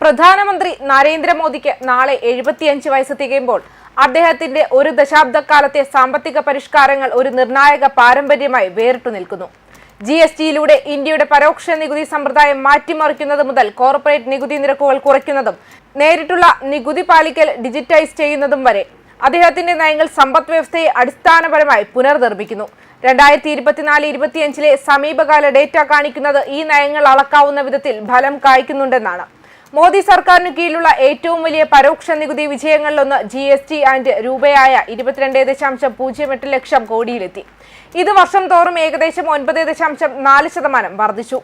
പ്രധാനമന്ത്രി നരേന്ദ്രമോദിക്ക് നാളെ എഴുപത്തിയഞ്ച് വയസ്സ് തികയുമ്പോൾ അദ്ദേഹത്തിന്റെ ഒരു ദശാബ്ദക്കാലത്തെ സാമ്പത്തിക പരിഷ്കാരങ്ങൾ ഒരു നിർണായക പാരമ്പര്യമായി വേറിട്ടു നിൽക്കുന്നു. ജി എസ് ടിയിലൂടെ ഇന്ത്യയുടെ പരോക്ഷ നികുതി സമ്പ്രദായം മാറ്റിമറിക്കുന്നത് മുതൽ കോർപ്പറേറ്റ് നികുതി നിരക്കുകൾ കുറയ്ക്കുന്നതും നേരിട്ടുള്ള നികുതി പാലിക്കൽ ഡിജിറ്റൈസ് ചെയ്യുന്നതും വരെ അദ്ദേഹത്തിന്റെ നയങ്ങൾ സമ്പദ് വ്യവസ്ഥയെ അടിസ്ഥാനപരമായി പുനർനിർമ്മിക്കുന്നു. രണ്ടായിരത്തി ഇരുപത്തിനാല് ഇരുപത്തിയഞ്ചിലെ സമീപകാല ഡേറ്റ കാണിക്കുന്നത് ഈ നയങ്ങൾ അളക്കാവുന്ന വിധത്തിൽ ഫലം കായ്ക്കുന്നുണ്ടെന്നാണ്. മോദി സർക്കാരിനു കീഴിലുള്ള ഏറ്റവും വലിയ പരോക്ഷ നികുതി വിജയങ്ങളിലൊന്ന് ജി എസ് ടി ആൻഡ് രൂപയായ ഇരുപത്തിരണ്ട് ദശാംശം പൂജ്യം എട്ട് ലക്ഷം കോടിയിലെത്തി. ഇത് വർഷം തോറും ഏകദേശം ഒൻപത് ദശാംശം നാല് ശതമാനം വർദ്ധിച്ചു.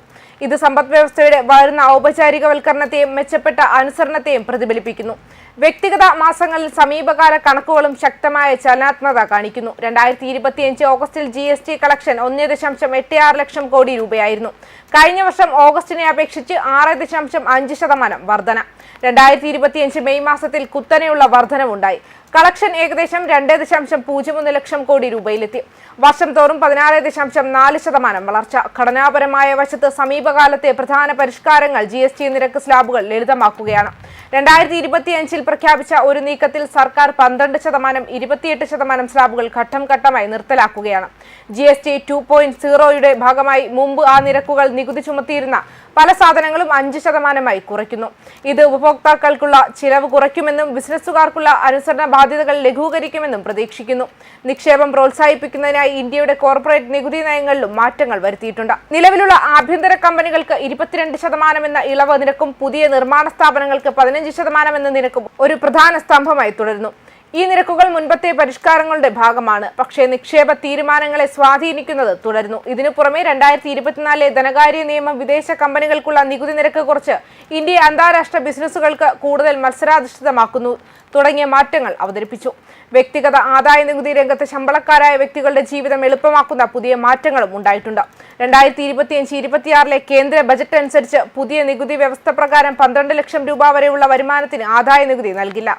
ഇത് സമ്പദ് വ്യവസ്ഥയുടെ വളരുന്ന ഔപചാരികവൽക്കരണത്തെയും മെച്ചപ്പെട്ട അനുസരണത്തെയും പ്രതിഫലിപ്പിക്കുന്നു. വ്യക്തിഗത മാസങ്ങളിൽ സമീപകാല കണക്കുകളും ശക്തമായ ചലനാത്മകത കാണിക്കുന്നു. രണ്ടായിരത്തി ഇരുപത്തിയഞ്ച് ഓഗസ്റ്റിൽ ജി എസ് ടി കളക്ഷൻ ഒന്ന് ദശാംശം എട്ട് ആറ് ലക്ഷം കോടി രൂപയായിരുന്നു. കഴിഞ്ഞ വർഷം ഓഗസ്റ്റിനെ അപേക്ഷിച്ച് ആറ് ദശാംശം അഞ്ച് ശതമാനം വർധന. രണ്ടായിരത്തി ഇരുപത്തിയഞ്ച് മെയ് മാസത്തിൽ കുത്തനെയുള്ള വർധനവുണ്ടായി. കളക്ഷൻ ഏകദേശം രണ്ട് ദശാംശം പൂജ്യം ഒന്ന് ലക്ഷം കോടി രൂപയിലെത്തി. വർഷം തോറും പതിനാറ് ദശാംശം നാല് ശതമാനം വളർച്ച. ഘടനാപരമായ വശത്ത് സമീപകാലത്തെ പ്രധാന പരിഷ്കാരങ്ങൾ ജി എസ് ടി നിരക്ക് സ്ലാബുകൾ ലളിതമാക്കുകയാണ്. രണ്ടായിരത്തി ഇരുപത്തിയഞ്ചിൽ പ്രഖ്യാപിച്ച ഒരു നീക്കത്തിൽ സർക്കാർ പന്ത്രണ്ട് ശതമാനം ഇരുപത്തിയെട്ട് ശതമാനം സ്ലാബുകൾ ഘട്ടം ഘട്ടമായി നിർത്തലാക്കുകയാണ്. G S T two point സീറോയുടെ ഭാഗമായി മുമ്പ് ആ നിരക്കുകൾ നികുതി ചുമത്തിയിരുന്ന പല സാധനങ്ങളും അഞ്ച് ശതമാനമായി കുറയ്ക്കുന്നു. ഇത് ഉപഭോക്താക്കൾക്കുള്ള ചിലവ് കുറയ്ക്കുമെന്നും ബിസിനസ്സുകാർക്കുള്ള അനുസരണ ബാധ്യതകൾ ലഘൂകരിക്കുമെന്നും പ്രതീക്ഷിക്കുന്നു. നിക്ഷേപം പ്രോത്സാഹിപ്പിക്കുന്നതിനായി ഇന്ത്യയുടെ കോർപ്പറേറ്റ് നികുതി നയങ്ങളിലും മാറ്റങ്ങൾ വരുത്തിയിട്ടുണ്ട്. നിലവിലുള്ള ആഭ്യന്തര കമ്പനികൾക്ക് ഇരുപത്തിരണ്ട് ശതമാനം എന്ന ഇളവ് നിരക്കും പുതിയ നിർമ്മാണ സ്ഥാപനങ്ങൾക്ക് പതിനഞ്ച് ശതമാനം എന്ന നിരക്കും ഒരു പ്രധാന സ്തംഭമായി തുടരുന്നു. ഈ നിരക്കുകൾ മുൻപത്തെ പരിഷ്കാരങ്ങളുടെ ഭാഗമാണ്. പക്ഷേ നിക്ഷേപ തീരുമാനങ്ങളെ സ്വാധീനിക്കുന്നത് തുടരുന്നു. ഇതിനു പുറമെ രണ്ടായിരത്തി ഇരുപത്തിനാലിലെ ധനകാര്യ നിയമം വിദേശ കമ്പനികൾക്കുള്ള നികുതി നിരക്ക് കുറച്ച് ഇന്ത്യ അന്താരാഷ്ട്ര ബിസിനസ്സുകൾക്ക് കൂടുതൽ മത്സരാധിഷ്ഠിതമാക്കുന്നു തുടങ്ങിയ മാറ്റങ്ങൾ അവതരിപ്പിച്ചു. വ്യക്തിഗത ആദായ നികുതി രംഗത്ത് ശമ്പളക്കാരായ വ്യക്തികളുടെ ജീവിതം എളുപ്പമാക്കുന്ന പുതിയ മാറ്റങ്ങളും ഉണ്ടായിട്ടുണ്ട്. രണ്ടായിരത്തി ഇരുപത്തിയഞ്ച് ഇരുപത്തിയാറിലെ കേന്ദ്ര ബജറ്റ് അനുസരിച്ച് പുതിയ നികുതി വ്യവസ്ഥ പ്രകാരം പന്ത്രണ്ട് ലക്ഷം രൂപ വരെയുള്ള വരുമാനത്തിന് ആദായ നികുതി നൽകില്ല.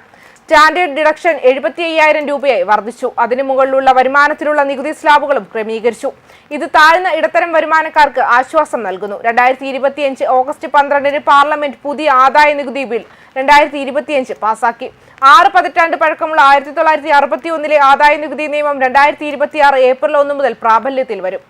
സ്റ്റാൻഡേർഡ് ഡിഡക്ഷൻ എഴുപത്തി അയ്യായിരം രൂപയായി വർദ്ധിച്ചു. അതിനു മുകളിലുള്ള വരുമാനത്തിലുള്ള നികുതി സ്ലാബുകളും ക്രമീകരിച്ചു. ഇത് താഴ്ന്ന ഇടത്തരം വരുമാനക്കാർക്ക് ആശ്വാസം നൽകുന്നു. രണ്ടായിരത്തി ഇരുപത്തിയഞ്ച് ഓഗസ്റ്റ് പന്ത്രണ്ടിന് പാർലമെന്റ് പുതിയ ആദായ നികുതി ബിൽ രണ്ടായിരത്തി ഇരുപത്തിയഞ്ച് പാസാക്കി. ആറ് പതിറ്റാണ്ട് പഴക്കമുള്ള ആയിരത്തി തൊള്ളായിരത്തി അറുപത്തി ഒന്നിലെ ആദായ നികുതി നിയമം രണ്ടായിരത്തി ഇരുപത്തിയാറ് ഏപ്രിൽ ഒന്ന് മുതൽ പ്രാബല്യത്തിൽ വരും.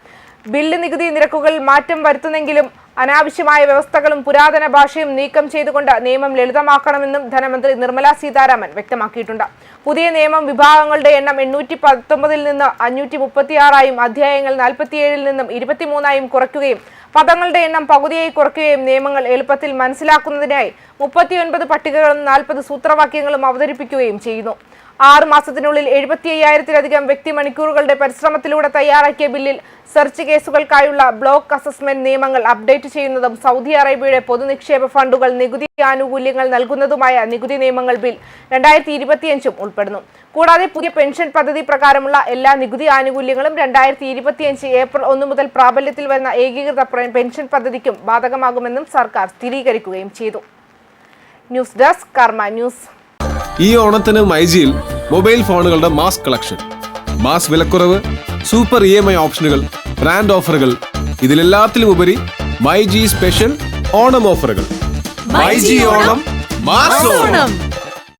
ബില്ല് നികുതി നിരക്കുകളിൽ മാറ്റം വരുത്തുന്നെങ്കിലും അനാവശ്യമായ വ്യവസ്ഥകളും പുരാതന ഭാഷയും നീക്കം ചെയ്തുകൊണ്ട് നിയമം ലളിതമാക്കണമെന്നും ധനമന്ത്രി നിർമ്മല സീതാരാമൻ വ്യക്തമാക്കിയിട്ടുണ്ട്. പുതിയ നിയമം വിഭാഗങ്ങളുടെ എണ്ണം എണ്ണൂറ്റി പത്തൊമ്പതിൽ നിന്ന് അഞ്ഞൂറ്റി മുപ്പത്തിയാറായും അധ്യായങ്ങൾ നാൽപ്പത്തിയേഴിൽ നിന്നും ഇരുപത്തിമൂന്നായും കുറയ്ക്കുകയും പദങ്ങളുടെ എണ്ണം പകുതിയായി കുറയ്ക്കുകയും നിയമങ്ങൾ എളുപ്പത്തിൽ മനസ്സിലാക്കുന്നതിനായി മുപ്പത്തിയൊൻപത് പട്ടികകളും നാൽപ്പത് സൂത്രവാക്യങ്ങളും അവതരിപ്പിക്കുകയും ചെയ്യുന്നു. ആറ് മാസത്തിനുള്ളിൽ എഴുപത്തി അയ്യായിരത്തിലധികം വ്യക്തി മണിക്കൂറുകളുടെ പരിശ്രമത്തിലൂടെ തയ്യാറാക്കിയ ബില്ലിൽ സെർച്ച് കേസുകൾക്കായുള്ള ബ്ലോക്ക് അസസ്മെന്റ് നിയമങ്ങൾ അപ്ഡേറ്റ് ചെയ്യുന്നതും സൗദി അറേബ്യയുടെ പൊതുനിക്ഷേപ ഫണ്ടുകൾ നികുതി ആനുകൂല്യങ്ങൾ നൽകുന്നതുമായ നികുതി നിയമങ്ങൾ ബിൽ രണ്ടായിരത്തി ഇരുപത്തിയഞ്ചും ഉൾപ്പെടുന്നു. കൂടാതെ പുതിയ പെൻഷൻ പദ്ധതി പ്രകാരമുള്ള എല്ലാ നികുതി ആനുകൂല്യങ്ങളും രണ്ടായിരത്തി ഇരുപത്തിയഞ്ച് ഏപ്രിൽ ഒന്ന് മുതൽ പ്രാബല്യത്തിൽ വരുന്ന ഏകീകൃത പെൻഷൻ പദ്ധതിക്കും ബാധകമാകുമെന്നും സർക്കാർ സ്ഥിരീകരിക്കുകയും ചെയ്തു. News desk Karma news. ഈ ഓണത്തിന് മൈജിയിൽ മൊബൈൽ ഫോണുകളുടെ മാസ് കളക്ഷൻ മാസ് വിലക്കുറവ് സൂപ്പർ ഇ എം ഐ ഓപ്ഷനുകൾ ബ്രാൻഡ് ഓഫറുകൾ ഇതിലെല്ലാത്തിലും ഉപരി മൈജി സ്പെഷ്യൽ ഓണം ഓഫറുകൾ. MyG Onam mass Onam.